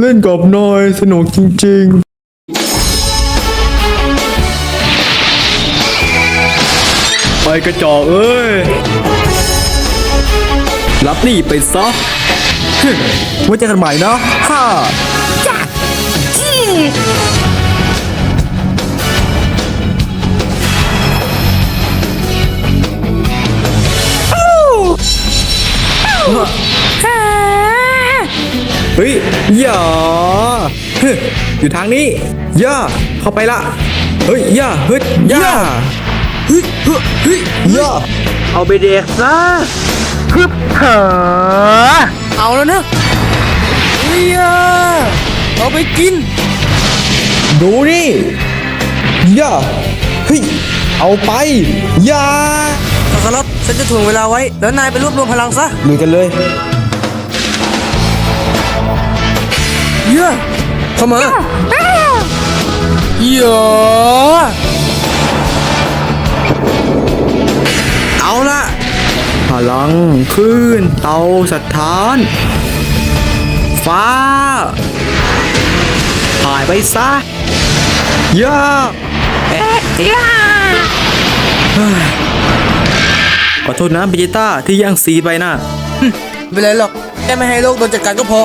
เล่นกับนายสนุกจริง ๆไปกระจอกเอ้ย รับนี่ไปซะไว้เจอกันใหม่นะฮ่า ฮ้ยอย่าเฮ้ยอยู่ทางนี้ย่าเข้าไปละ เฮ้ยย่าเฮ้ยย่าเฮ้ยเฮ้ยเฮ้ยย่าเอาไปเด็กซะฮึบเหอเอาแล้วนะเฮียเอาไปกิน ดูนี่ย่าเฮ้ยเอาไปย่าคาคารอตฉันจะถ่วงเวลาไว้ แล้วนายไปรวบรวมพลังซะลุยกันเลย เฮียเข้ามาเฮียเอาละพลังคลื่นเตาสถาน ฟ้าหายไปซะย่าขอโทษนะบิจิต้าที่แย่งซีไปนะไม่เป็นไรหรอกแค่ไม่ให้โลกโดนจัดการก็พอ